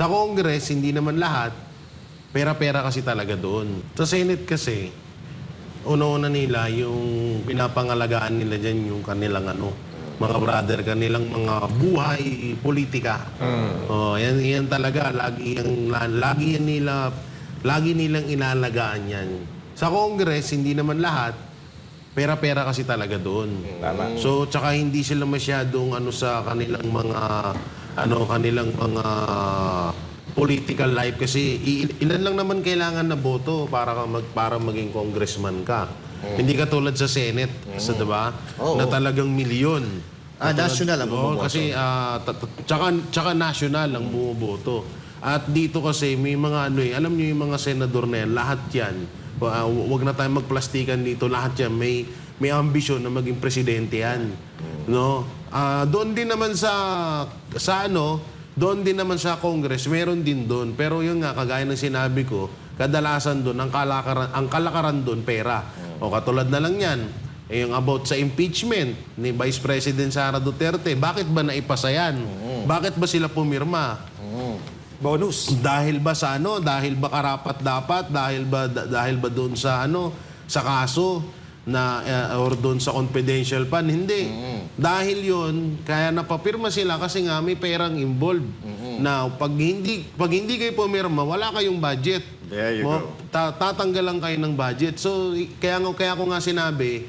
Sa Congress, hindi naman lahat. Pera-pera kasi talaga doon. Sa Senate kasi, una-una nila yung pinapangalagaan nila dyan yung kanilang ano, mga brother, kanilang mga buhay politika. Oh, yan, yan talaga. Lagi, yung, lagi yan nila, lagi nilang inalagaan yan. Sa Congress, hindi naman lahat. Pera-pera kasi talaga doon. Tama. So, tsaka hindi sila masyadong ano sa kanilang mga ano kanilang mga political life kasi i- ilan lang naman kailangan na boto para ka mag para maging congressman ka. Hindi ka tulad sa Senate, sa 'di ba? Oo. Na talagang milyon. Ah, national ang Oo, bumoboto. kasi ah, ta- ta- tsaka, tsaka national ang bumoboto. At dito kasi may mga ano eh, alam niyo yung mga senador na yan, lahat yan, uh, wag na tayong magplastikan dito, lahat yan may may ambisyon na maging presidente yan. No? Ah, doon din naman sa sa ano, doon din naman sa Congress, meron din doon. Pero yun nga, kagaya ng sinabi ko, kadalasan doon, ang kalakaran, ang kalakaran doon, pera. O katulad na lang yan, eh, yung about sa impeachment ni Vice President Sara Duterte, bakit ba naipasa yan? Bakit ba sila pumirma? Bonus. Dahil ba sa ano? Dahil ba karapat dapat? Dahil ba da- dahil ba doon sa ano? Sa kaso na eh, or doon sa confidential fund? Hindi. Dahil 'yon, kaya napapirma sila kasi nga may perang involved. Now, pag hindi pag hindi kayo pumirma, wala kayong budget. There you Mo- ta- tatanggal lang kayo ng budget. So, kaya nga kaya ko nga sinabi,